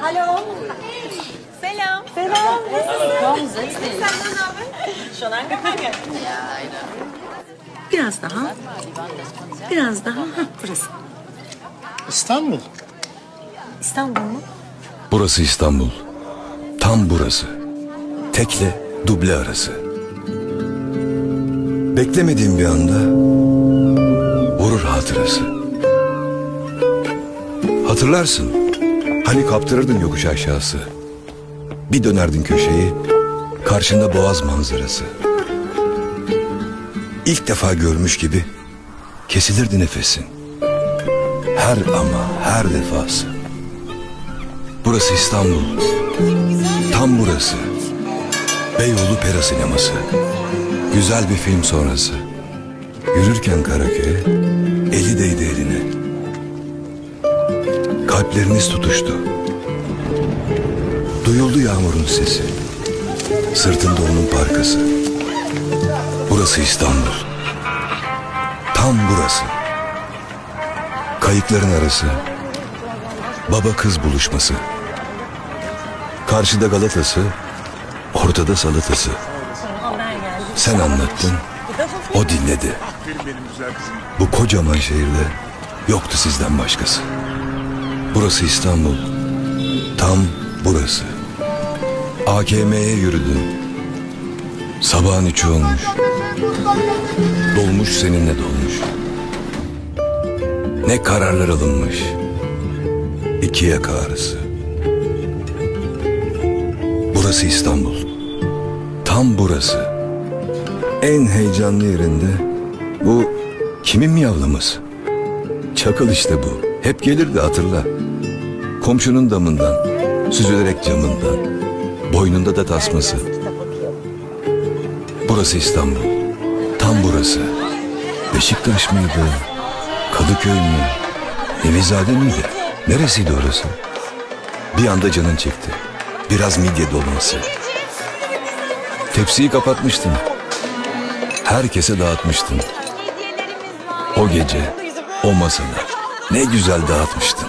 Hallo. Selam. Selam. Komm, setz dich. Schon angefangen. Ja, leider. Biraz daha. Biraz daha. Hah, burası. İstanbul. İstanbul mu? Burası İstanbul. Tam burası. Tekle duble arası. Beklemediğim bir anda vurur hatırası. Hatırlarsın. Hani kaptırırdın yokuş aşağısı. Bir dönerdin köşeyi. Karşında boğaz manzarası. İlk defa görmüş gibi kesilirdi nefesin. Her ama her defası. Burası İstanbul. Tam burası. Beyoğlu Pera Sineması. Güzel bir film sonrası. Yürürken Karaköy'e eli değdi eline. Kalpleriniz tutuştu. Duyuldu yağmurun sesi. Sırtında onun parkası. Burası İstanbul. Tam burası. Kayıkların arası. Baba kız buluşması. Karşıda Galatası, ortada salatası. Sen anlattın, o dinledi. Bu kocaman şehirde yoktu sizden başkası. Burası İstanbul, tam burası. AKM'ye yürüdün. Sabahın üçü olmuş. Dolmuş seninle dolmuş. Ne kararlar alınmış. İki yaka. Burası İstanbul. Tam burası. En heyecanlı yerinde bu kimin miyavlaması? Çakıl işte bu. Hep gelirdi hatırla. Komşunun damından, süzülerek camından. Boynunda da tasması. Burası İstanbul. Tam burası. Beşiktaş mıydı? Kadıköy mü? Nevizade miydi? Neresiydi orası? Bir anda canın çekti. Biraz midye dolması. Tepsiyi kapatmıştın. Herkese dağıtmıştın. O gece, o masada ne güzel dağıtmıştın.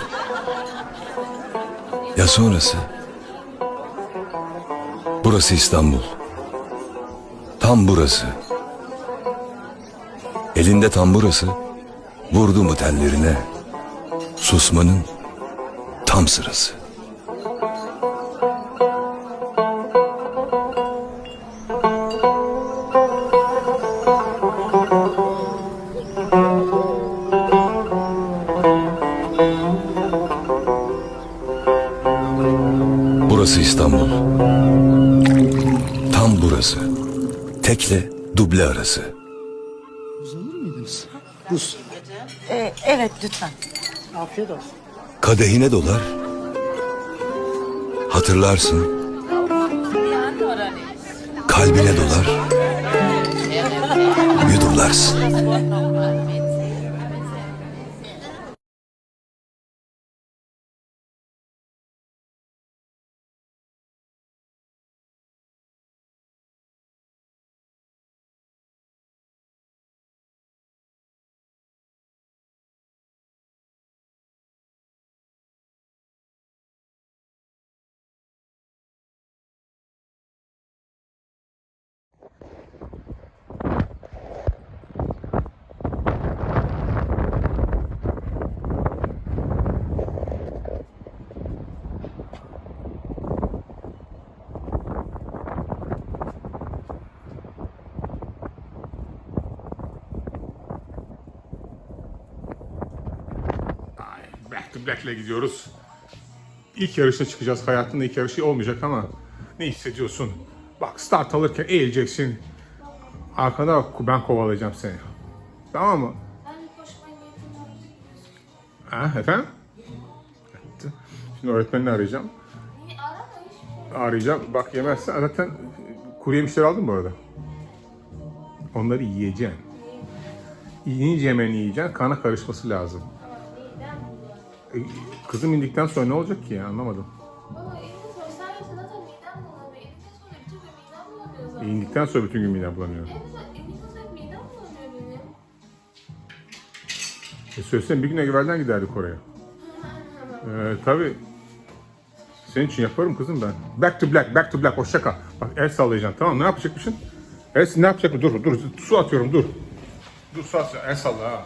Ya sonrası? Burası İstanbul. Tam burası. Elinde tam burası. Vurdu mu tellerine? Susmanın tam sırası. Burası İstanbul. Tam burası. Tekle duble arası. Buz. Ee, evet lütfen. Afiyet olsun. Kadehine dolar. Hatırlarsın. Kalbine dolar. Yudumlarsın. Back to Black'le gidiyoruz. İlk yarışta çıkacağız. Hayatında ilk yarışı olmayacak ama ne hissediyorsun? Bak start alırken eğileceksin. Arkada ben kovalayacağım seni. Tamam mı? Ha, efendim? Şimdi öğretmenini arayacağım. Arayacağım. Bak yemezsen zaten kuru yemişleri aldın mı arada? Onları yiyeceksin. Yiyince hemen yiyeceksin. Kana karışması lazım. E, Kızım indikten sonra ne olacak ki ya anlamadım. Baba elini sorsaydı zaten midem bulanıyor. İndikten sonra bütün gün midem bulanıyor. En güzel, en güzel midem bulanıyor benim. E söylesene bir gün evvelden giderdik oraya. Ee, tabii. Senin için yaparım kızım ben. Back to black, back to black. Hoşça kal. Bak el sallayacaksın tamam mı? Ne yapacakmışsın? El ne yapacak? Dur, dur. Su atıyorum, dur. Dur su atıyorum. El salla ha.